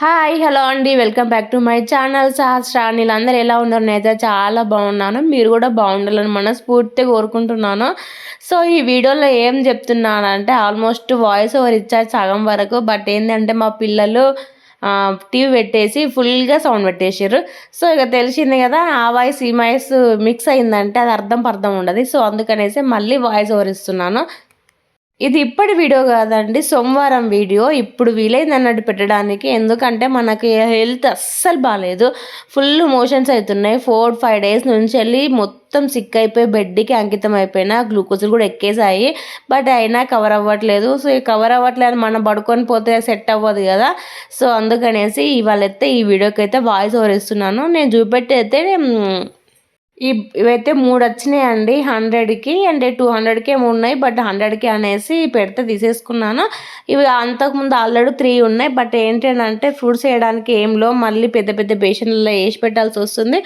Hi hello అండి. Welcome back to my channel. Sahasra వీళ్ళందరూ ఎలా ఉన్నారు? నేనైతే చాలా బాగున్నాను. మీరు కూడా బాగుండాలని మనస్ఫూర్తిగా కోరుకుంటున్నాను. సో ఈ వీడియోలో ఏం చెప్తున్నానంటే ఆల్మోస్ట్ వాయిస్ ఓవర్ ఇచ్చారు సగం వరకు. బట్ ఏంటంటే మా పిల్లలు టీవీ పెట్టేసి ఫుల్గా సౌండ్ పెట్టేసారు సో ఇక తెలిసింది కదా ఆ వాయిస్ ఈ వాయిస్ మిక్స్ అయిందంటే అది అర్థం పర్థం ఉండదు. సో అందుకనేసి మళ్ళీ వాయిస్ ఓవర్ ఇస్తున్నాను. ఇది ఇప్పటి వీడియో కాదండి సోమవారం వీడియో. ఇప్పుడు వీలైంది అన్నట్టు పెట్టడానికి ఎందుకంటే మనకి హెల్త్ అస్సలు బాగాలేదు ఫుల్ మోషన్స్ అవుతున్నాయి. ఫోర్ ఫైవ్ డేస్ నుంచి వెళ్ళి మొత్తం సిక్ అయిపోయి బెడ్కి అంకితం అయిపోయినా గ్లూకోజులు కూడా ఎక్కేసాయి బట్ అయినా కవర్ అవ్వట్లేదు. సో ఈ కవర్ అవ్వట్లేదు మనం పడుకొని పోతే సెట్ అవ్వదు కదా. సో అందుకనేసి ఇవాళ అయితే ఈ వీడియోకి అయితే వాయిస్ ఓవర్ ఇస్తున్నాను. నేను చూపెట్టి అయితే ఇవైతే మూడు వచ్చినాయండి హండ్రెడ్కి అండ్ టూ హండ్రెడ్కి ఏమి ఉన్నాయి. బట్ హండ్రెడ్కి అనేసి పెడితే తీసేసుకున్నాను. ఇవి అంతకుముందు ఆల్రెడీ త్రీ ఉన్నాయి. బట్ ఏంటంటే ఫ్రూట్స్ వేయడానికి ఏంలో మళ్ళీ పెద్ద పెద్ద బేషన్లలో వేసి పెట్టాల్సి వస్తుంది.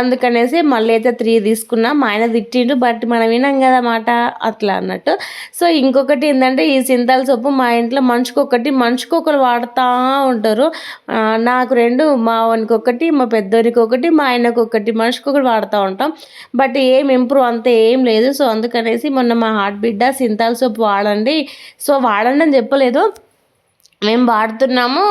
అందుకనేసి మళ్ళీ అయితే త్రీ తీసుకున్నా. మా ఆయన తిట్టిండు. బట్ మనం వినాం కదా మాట అట్లా అన్నట్టు. సో ఇంకొకటి ఏంటంటే ఈ సింతాల సొప్పు మా ఇంట్లో మనిషికొకటి మంచుకొకరు వాడుతూ ఉంటారు. నాకు రెండు మా వానికి ఒకటి మా పెద్దోనికి ఒకటి మా ఆయనకు ఒకటి మనిషికొకటి వాడుతూ ఉంటారు. ఉంటాం బట్ ఏం ఇంప్రూవ్ అంతే ఏం లేదు. సో అందుకనేసి మొన్న మా హార్ట్ బిడ్డ సింతాల్ సోప్ వాడండి. సో వాడండి అని చెప్పలేదు. మేము వాడుతున్నాము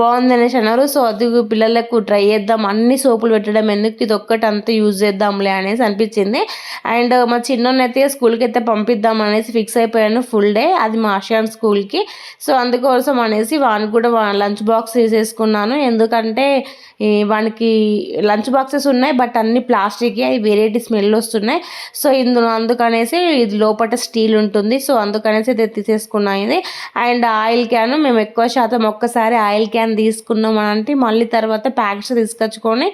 బాగుంది అనేసి అన్నారు. సో అది పిల్లలకు ట్రై చేద్దాం. అన్ని సోపులు పెట్టడం ఎందుకు? ఇది ఒక్కటి అంతా యూజ్ చేద్దాంలే అనేసి అనిపించింది. అండ్ మా చిన్నోన్నైతే స్కూల్కి అయితే పంపిద్దాం అనేసి ఫిక్స్ అయిపోయాను ఫుల్ డే. అది మా ఆషాన్ స్కూల్కి. సో అందుకోసం అనేసి వానికి కూడా లంచ్ బాక్స్ తీసేసుకున్నాను. ఎందుకంటే వానికి లంచ్ బాక్సెస్ ఉన్నాయి బట్ అన్ని ప్లాస్టిక్ అవి వెరైటీ స్మెల్ వస్తున్నాయి. సో ఇందులో అందుకనేసి ఇది లోపల స్టీల్ ఉంటుంది. సో అందుకనేసి అయితే తీసేసుకున్నాయి అండ్ ఆయిల్ ఆయిల్ క్యాన్ మేము ఎక్కువ శాతం ఒక్కసారి ఆయిల్ క్యాన్ తీసుకున్నాం అంటే మళ్ళీ తర్వాత ప్యాకెట్స్ తీసుకొచ్చుకొని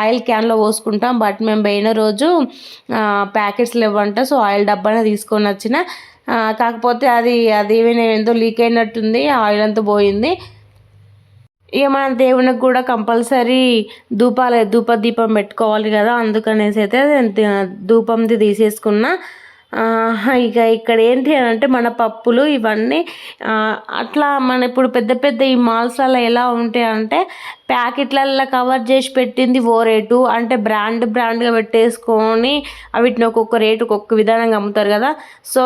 ఆయిల్ క్యాన్లో పోసుకుంటాం. బట్ మేము పోయిన రోజు ప్యాకెట్స్ లేవంట సో ఆయిల్ డబ్బానే తీసుకొని వచ్చిన. కాకపోతే అది అది ఎంతో లీక్ అయినట్టుంది ఆయిల్ అంతా పోయింది. ఇక మన దేవునికి కూడా కంపల్సరీ ధూపాలు ధూప దీపం పెట్టుకోవాలి కదా అందుకనేసి అయితే ధూపంది తీసేసుకున్నా. ఇక ఇక్కడ ఏంటి అని అంటే మన పప్పులు ఇవన్నీ అట్లా మన ఇప్పుడు పెద్ద పెద్ద ఈ మాల్స్లలో ఎలా ఉంటాయి అంటే ప్యాకెట్లల్లో కవర్ చేసి పెట్టింది ఓ రేటు అంటే బ్రాండ్ బ్రాండ్గా పెట్టేసుకొని వీటిని ఒక్కొక్క రేటు ఒక్కొక్క విధానంగా అమ్ముతారు కదా. సో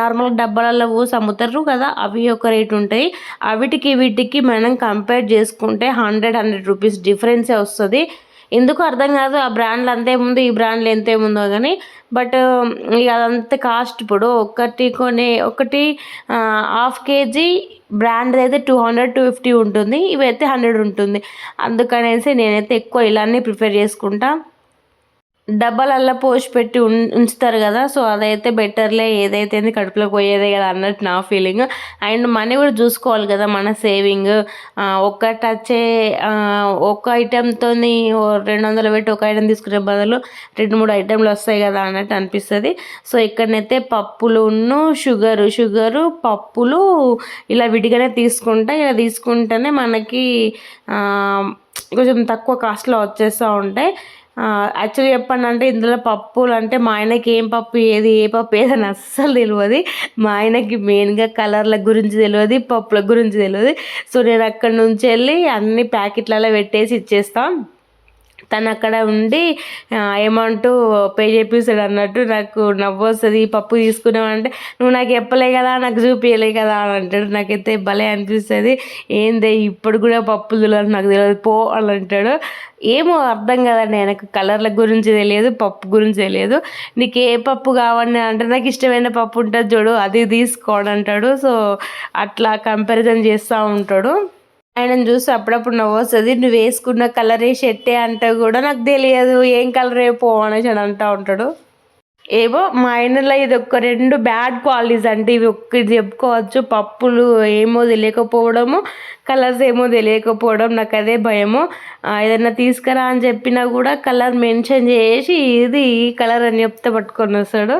నార్మల్ డబ్బాలలో పోసి అమ్ముతారు కదా అవి ఒక రేటు ఉంటాయి. అవిటికి వీటికి మనం కంపేర్ చేసుకుంటే హండ్రెడ్ హండ్రెడ్ రూపీస్ డిఫరెన్సే వస్తుంది. ఎందుకు అర్థం కాదు ఆ బ్రాండ్లు అంతేముందో ఈ బ్రాండ్లు ఎంతేముందో కానీ బట్ um, ఇక అదంత కాస్ట్ ఇప్పుడు. ఒకటి కొనే ఒకటి హాఫ్ కేజీ బ్రాండ్ అయితే టూ హండ్రెడ్ టూ ఫిఫ్టీ ఉంటుంది. ఇవైతే హండ్రెడ్ ఉంటుంది. అందుకనేసి నేనైతే ఎక్కువ ఇలానే ప్రిఫర్ చేసుకుంటా. డబ్బాలల్లో పోసి పెట్టి ఉంచుతారు కదా సో అదైతే బెటర్లే ఏదైతే కడుపులో పోయేదే కదా అన్నట్టు నా ఫీలింగ్. అండ్ మనీ కూడా చూసుకోవాలి కదా మన సేవింగ్. ఒక్క టచే ఒక్క ఐటెంతో రెండు వందలు పెట్టి ఒక ఐటెం తీసుకునే బదులు రెండు మూడు ఐటెంలు వస్తాయి కదా అన్నట్టు అనిపిస్తుంది. సో ఇక్కడనైతే పప్పులును షుగరు షుగరు పప్పులు ఇలా విడిగానే తీసుకుంటా. ఇలా తీసుకుంటేనే మనకి కొంచెం తక్కువ కాస్ట్లో వచ్చేస్తూ ఉంటాయి. యాక్చువల్లీ చెప్పండి అంటే ఇందులో పప్పులు అంటే మా ఆయనకి ఏం పప్పు ఏది ఏ పప్పు ఏదని అస్సలు తెలియదు మా ఆయనకి మెయిన్గా కలర్ల గురించి తెలియదు పప్పుల గురించి తెలియదు సో నేను అక్కడి నుంచి వెళ్ళి అన్ని ప్యాకెట్లలో పెట్టేసి ఇచ్చేస్తాను తను అక్కడ ఉండి అమౌంట్ పే చేపిస్తాడు అన్నట్టు నాకు నవ్వు వస్తుంది పప్పు తీసుకున్నామంటే నువ్వు నాకు చెప్పలే కదా నాకు చూపించలే కదా అని అంటాడు. నాకైతే భలే అనిపిస్తుంది. ఏందే ఇప్పుడు కూడా పప్పులు తెలియదు నాకు తెలియదు పో అని అంటాడు. ఏమో అర్థం కదండి ఆయనకు కలర్ల గురించి తెలియదు పప్పు గురించి తెలియదు. నీకు ఏ పప్పు కావాలని అంటే నాకు ఇష్టమైన పప్పు ఉంటుంది చూడు అది తీసుకోడు అంటాడు. సో అట్లా కంపారిజన్ చేస్తూ ఉంటాడు. ఆయనను చూసి అప్పుడప్పుడు నవ్వు వస్తుంది నువ్వు వేసుకున్న కలరే షర్టే అంటే కూడా నాకు తెలియదు ఏం కలర్ రేపు అనేసి అని అంటూ ఉంటాడు. ఏవో మా ఆయనలో ఇది ఒక రెండు బ్యాడ్ క్వాలిటీస్ అంటే ఇవి ఒక్కటి చెప్పుకోవచ్చు. పప్పులు ఏమో తెలియకపోవడము కలర్స్ ఏమో తెలియకపోవడం నాకు అదే భయము. ఏదైనా తీసుకురా అని చెప్పినా కూడా కలర్ మెన్షన్ చేసి ఇది ఈ కలర్ అని చెప్తే పట్టుకొని వస్తాడు.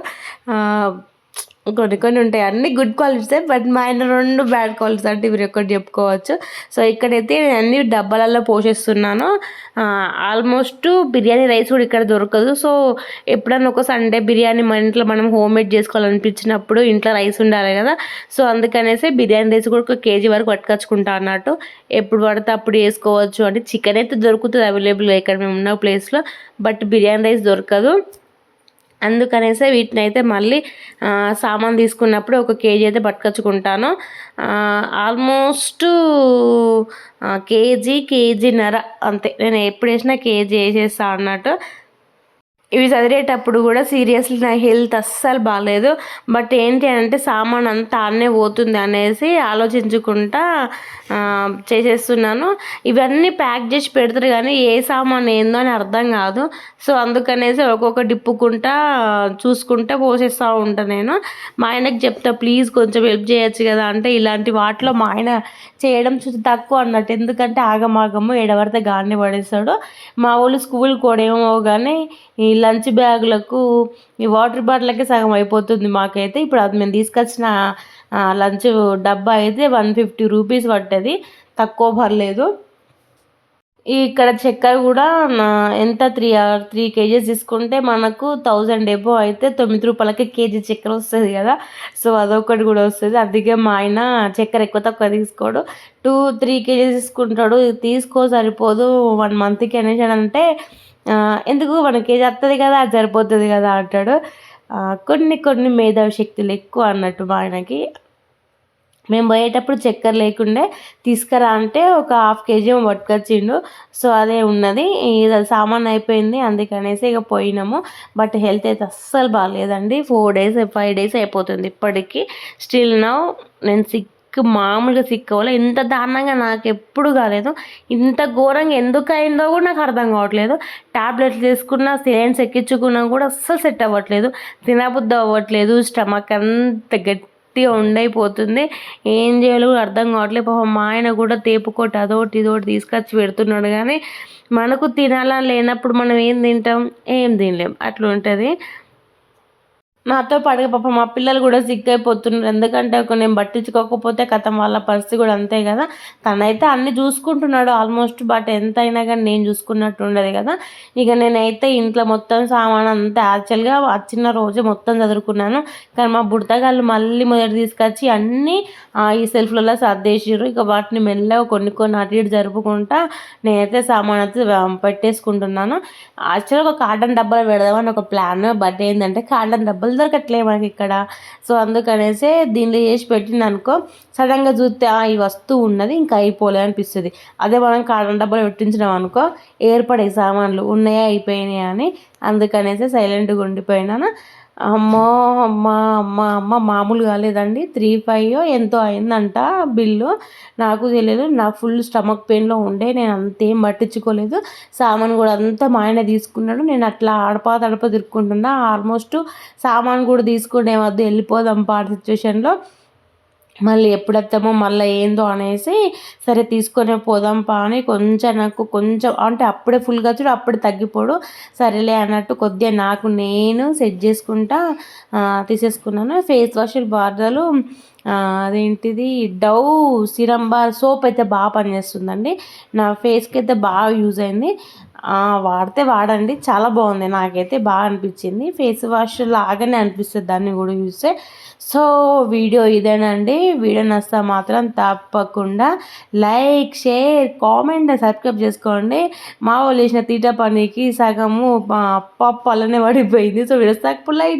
కొన్ని కొన్ని ఉంటాయి. అన్ని గుడ్ క్వాలిటీసే బట్ మా ఆయన రెండు బ్యాడ్ క్వాలిటీస్ అంటే మీరు ఒకటి చెప్పుకోవచ్చు. సో ఇక్కడైతే నేను అన్ని డబ్బాలలో పోషిస్తున్నాను. ఆల్మోస్ట్ బిర్యానీ రైస్ కూడా ఇక్కడ దొరకదు. సో ఎప్పుడన్నా ఒక సండే బిర్యానీ మన ఇంట్లో మనం హోమ్ మేడ్ చేసుకోవాలనిపించినప్పుడు ఇంట్లో రైస్ ఉండాలి కదా. సో అందుకనేసి బిర్యానీ రైస్ కూడా ఒక కేజీ వరకు పట్టుకొచ్చుకుంటా అన్నట్టు. ఎప్పుడు పడితే అప్పుడు వేసుకోవచ్చు. అంటే చికెన్ అయితే దొరుకుతుంది అవైలబుల్ ఇక్కడ మేము ఉన్న ప్లేస్లో బట్ బిర్యానీ రైస్ దొరకదు. అందుకనేసే వీటిని అయితే మళ్ళీ సామాన్ తీసుకున్నప్పుడు ఒక కేజీ అయితే పట్టుకొచ్చుకుంటాను. ఆల్మోస్ట్ కేజీ కేజీన్నర అంతే. నేను ఎప్పుడు వేసినా కేజీ వేసేస్తాను అన్నట్టు. ఇవి చదివేటప్పుడు కూడా సీరియస్లీ నా హెల్త్ అస్సలు బాగాలేదు బట్ ఏంటి అంటే సామాన్ అంతా ఆడనే పోతుంది అనేసి ఆలోచించుకుంటా చేసేస్తున్నాను. ఇవన్నీ ప్యాక్ చేసి పెడతారు కానీ ఏ సామాన్ ఏందో అని అర్థం కాదు. సో అందుకనేసి ఒక్కొక్క డిప్పుకుంటా చూసుకుంటా పోసేస్తూ ఉంటాను నేను. మా ఆయనకి చెప్తా ప్లీజ్ కొంచెం హెల్ప్ చేయొచ్చు కదా అంటే ఇలాంటి వాటిలో మా ఆయన చేయడం చూసి తక్కువ అన్నట్టు. ఎందుకంటే ఆగమాగము ఎడవరితే గాన్ని పడేస్తాడు. మా వాళ్ళు స్కూల్ కూడా ఏమో కానీ లంచ్ బ్యాగులకు ఈ వాటర్ బాటిల్కే సగం అయిపోతుంది మాకైతే. ఇప్పుడు అది మేము తీసుకొచ్చిన లంచ్ డబ్బా అయితే వన్ ఫిఫ్టీ రూపీస్ పట్టది తక్కువ పర్లేదు. ఇక్కడ చక్కెర కూడా ఎంత? త్రీ త్రీ కేజీస్ తీసుకుంటే మనకు థౌజండ్ ఎబో అయితే తొమ్మిది రూపాయలకి కేజీ చక్కెర వస్తుంది కదా. సో అదొకటి కూడా వస్తుంది. అందుకే మా ఆయన చక్కెర ఎక్కువ తక్కువ తీసుకోడు. టూ త్రీ కేజీస్ తీసుకుంటాడు. తీసుకో సరిపోదు. వన్ మంత్కి అనేసి అంటే ఎందుకు మనకి కేజీ వస్తుంది కదా అది సరిపోతుంది కదా అంటాడు. కొన్ని కొన్ని మేధావి శక్తులు ఎక్కువ అన్నట్టు మా ఆయనకి. మేము పోయేటప్పుడు చక్కెర లేకుండే తీసుకురా అంటే ఒక హాఫ్ కేజీ పట్టుకొచ్చిండు. సో అదే ఉన్నది. ఇది సామాన్ అయిపోయింది అందుకనేసి ఇక పోయినాము. బట్ హెల్త్ అయితే అస్సలు బాగాలేదండి. ఫోర్ డేస్ ఫైవ్ డేస్ అయిపోతుంది ఇప్పటికీ. స్టిల్ నౌ నేను సిక్ మామూలుగా సిక్ ఇంత దారుణంగా నాకు ఎప్పుడు కాలేదు. ఇంత ఘోరంగా ఎందుకు అయిందో కూడా నాకు అర్థం కావట్లేదు. ట్యాబ్లెట్లు తీసుకున్నా సిలైన్స్ ఎక్కించుకున్నా కూడా అస్సలు సెట్ అవ్వట్లేదు. తినబుద్ధి అవ్వట్లేదు. స్టమక్ అంత గట్టి గట్టిగా ఉండైపోతుంది. ఏం చేయాలో అర్థం కావట్లేదు. పాపం మా ఆయన కూడా తేపుకోటి అదోటి ఇదోటి తీసుకొచ్చి పెడుతున్నాడు కానీ మనకు తినాలని లేనప్పుడు మనం ఏం తింటాం? ఏం తినలేం. అట్లా ఉంటుంది. నాతో పాటుగా పాప మా పిల్లలు కూడా సిక్ అయిపోతున్నారు. ఎందుకంటే ఒక నేను పట్టించుకోకపోతే కథం వాళ్ళ పరిస్థితి కూడా అంతే కదా. తనైతే అన్ని చూసుకుంటున్నాడు ఆల్మోస్ట్ బట్ ఎంత అయినా కానీ నేను చూసుకున్నట్టు ఉండదు కదా. ఇక నేనైతే ఇంట్లో మొత్తం సామాన్ అంతా యాక్చువల్గా వచ్చిన రోజే మొత్తం చదువుకున్నాను. కానీ మా బుడతగాళ్ళు మళ్ళీ మొదటి తీసుకొచ్చి అన్నీ ఈ సెల్ఫ్లలో సర్దేసిర్రు. ఇక వాటిని మెల్లగా కొన్ని కొన్ని అటు ఇటు జరుపుకుంటా నేనైతే సామాన్ అయితే పెట్టేసుకుంటున్నాను. యాక్చువల్గా ఒక కాటన్ డబ్బాలు పెడదామని ఒక ప్లాన్ బట్ ఏంటంటే కాటన్ డబ్బాలు డబ్బులు దొరకట్లే మనకి ఇక్కడ సో అందుకనేసే దీనిలో చేసి పెట్టింది అనుకో సడన్గా చూస్తే ఈ వస్తువు ఉన్నది ఇంకా అయిపోలే అనిపిస్తుంది. అదే మనం కారణం డబ్బులు పెట్టించినాం అనుకో ఏర్పడే సామాన్లు ఉన్నాయా అయిపోయినాయా అని అందుకనేసి సైలెంట్గా ఉండిపోయినాను. అమ్మో అమ్మ అమ్మ అమ్మ మామూలు కాలేదండి. త్రీ ఫైవ్ ఎంతో అయిందంట బిల్లు. నాకు తెలియదు నా ఫుల్ స్టమక్ పెయిన్లో ఉండే నేను అంతేం పట్టించుకోలేదు. సామాన్ కూడా అంతా మా ఆయన తీసుకున్నాడు. నేను అట్లా ఆడపా తడప తిరుక్కుంటున్నా. ఆల్మోస్ట్ సామాన్ కూడా తీసుకునే వద్దు వెళ్ళిపోదాం పాట సిచ్యువేషన్లో. మళ్ళీ ఎప్పుడెత్తామో మళ్ళీ ఏందో అనేసి సరే తీసుకొని పోదాం పా అని కొంచెం నాకు కొంచెం అంటే అప్పుడే ఫుల్గా చూడు అప్పుడే తగ్గిపోడు. సరేలే అన్నట్టు కొద్దిగా నాకు నేను సెట్ చేసుకుంటా తీసేసుకున్నాను. ఫేస్ వాష్ బార్డర్లు అదేంటిది? డవ్ సిరం బార్ సోప్ అయితే బాగా పనిచేస్తుందండి. నా ఫేస్కి అయితే బాగా యూజ్ అయింది. వాడితే వాడండి. చాలా బాగుంది. నాకైతే బాగా అనిపించింది. ఫేస్ వాష్ లాగానే అనిపిస్తుంది. దాన్ని కూడా చూస్తే. సో వీడియో ఇదేనండి. వీడియో నస్తా మాత్రం తప్పకుండా లైక్ షేర్ కామెంట్ సబ్స్క్రైబ్ చేసుకోండి. మా వాళ్ళు వేసిన తీట పనికి సగము పప్పు అలానే పడిపోయింది. సో వీడియోస్ తక్కువ లైక్